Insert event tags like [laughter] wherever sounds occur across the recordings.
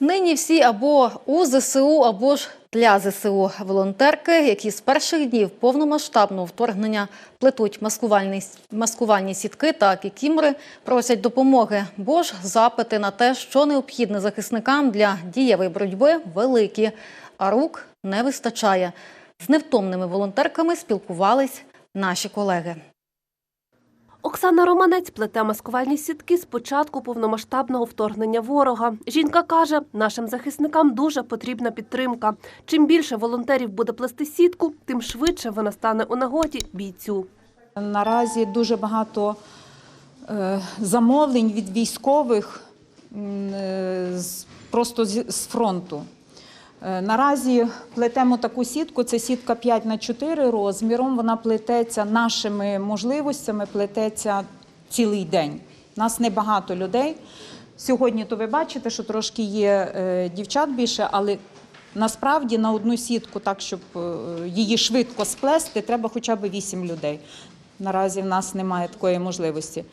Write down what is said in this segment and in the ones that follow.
Нині всі або у ЗСУ, або ж для ЗСУ волонтерки, які з перших днів повномасштабного вторгнення плетуть маскувальні, маскувальні сітки та кікімори, просять допомоги, бо ж запити на те, що необхідне захисникам для дієвої боротьби, великі, а рук не вистачає. З невтомними волонтерками спілкувались наші колеги. Оксана Романець плете маскувальні сітки з початку повномасштабного вторгнення ворога. Жінка каже, нашим захисникам дуже потрібна підтримка. Чим більше волонтерів буде плести сітку, тим швидше вона стане у нагоді бійцю. Наразі дуже багато е, замовлень від військових е, просто з фронту. Е, Наразі плетемо таку сітку, це сітка 5 на 4 розміром. Вона плететься нашими можливостями, плететься цілий день. Нас небагато людей. Сьогодні то ви бачите, що трошки є е, дівчат більше, але насправді на одну сітку, так щоб е, її швидко сплести, треба хоча б 8 людей. Наразі в нас немає такої можливості.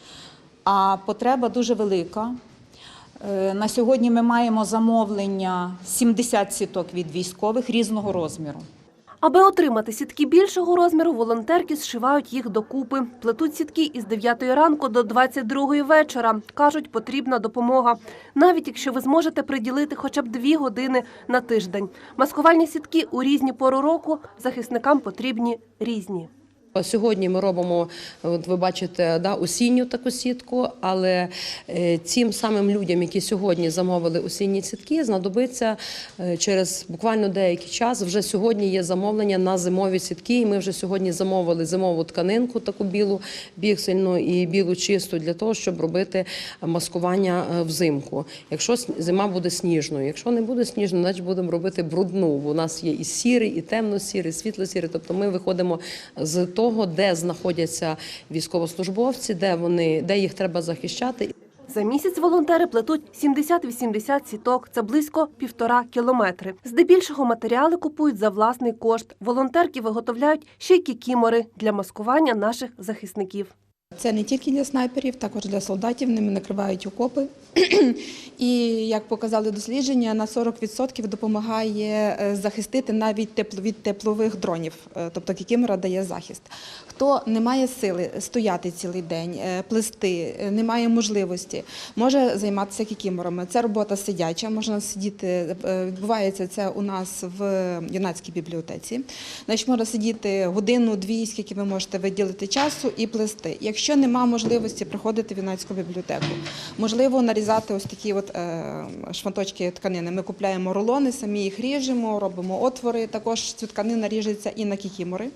А потреба дуже велика. Е, На сьогодні ми маємо замовлення 70 сіток від військових різного розміру. Аби отримати сітки більшого розміру, волонтерки зшивають їх докупи. Плетуть сітки із 9 ранку до 22 вечора. Кажуть, потрібна допомога. Навіть якщо ви зможете приділити хоча б дві години на тиждень. Маскувальні сітки у різні пору року захисникам потрібні різні. Сьогодні ми робимо, от ви бачите, да, осінню таку сітку, але е, цим самим людям, які сьогодні замовили осінні сітки, знадобиться е, через буквально деякий час. Вже сьогодні є замовлення на зимові сітки. І ми вже сьогодні замовили зимову тканинку, таку білу, біксельну і білу чисту для того, щоб робити маскування е, взимку. Якщо зима буде сніжною, якщо не буде сніжною, значить будемо робити брудну. Бо у нас є і сірий, і темно-сірий, світло-сірий. Тобто ми виходимо з того, де знаходяться військовослужбовці, де вони, де їх треба захищати. За місяць волонтери плетуть 70-80 сіток. Це близько півтора кілометри. Здебільшого матеріали купують за власний кошт. Волонтерки виготовляють ще й кікімори для маскування наших захисників. Це не тільки для снайперів, також для солдатів. Ними накривають окопи. [clears throat] І як показали дослідження, на 40% допомагає е, захистити навіть від теплових дронів. Е, Тобто кікімора дає захист. Хто не має сили стояти цілий день, е, плести, не має можливості, може займатися кікіморами. Це робота сидяча, можна сидіти. Відбувається це у нас в юнацькій бібліотеці. Значить, можна сидіти годину-дві, скільки ви можете виділити часу і плести. Якщо нема можливості приходити в юнацьку бібліотеку, можливо нарізати ось такі от е, шматочки тканини. Ми купляємо рулони, самі їх ріжемо, робимо отвори. Також цю тканину ріжеться і на кікімори.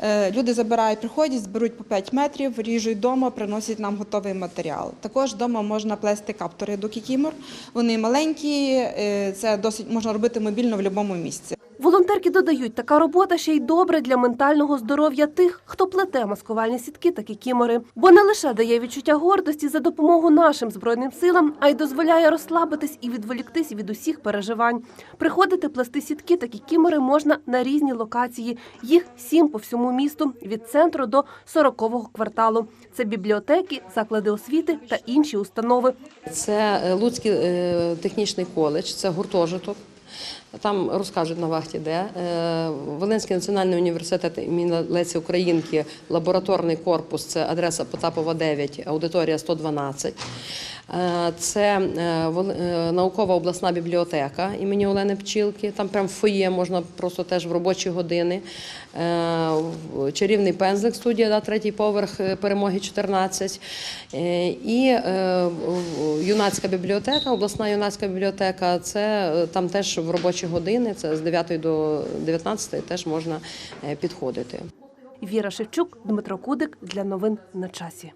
Е, люди забирають, приходять, зберуть по 5 метрів, ріжуть вдома, приносять нам готовий матеріал. Також вдома можна плести каптори до кікімор. Вони маленькі, е, це досить можна робити мобільно в будь-якому місці. Волонтерки додають, така робота ще й добре для ментального здоров'я тих, хто плете маскувальні сітки та кікімори. Бо не лише дає відчуття гордості за допомогу нашим збройним силам, а й дозволяє розслабитись і відволіктись від усіх переживань. Приходити плести сітки та кікімори можна на різні локації. Їх сім по всьому місту від центру до 40-го кварталу. Це бібліотеки, заклади освіти та інші установи. Це е, Луцький е, технічний коледж, це гуртожиток. Там розкажуть на вахті, де Е, Волинський національний університет імені Леці Українки, лабораторний корпус, це адреса Потапова 9, аудиторія 112. Е, Це е, е, наукова обласна бібліотека імені Олени Пчілки. Там прям фоє можна просто теж в робочі години. Чарівний пензлик студія, да, третій поверх перемоги 14. Е, І юнацька бібліотека, обласна юнацька бібліотека. Це там теж в робочі години, це з 9 до 19 теж можна підходити. Віра Шевчук, Дмитро Кудик для новин на часі.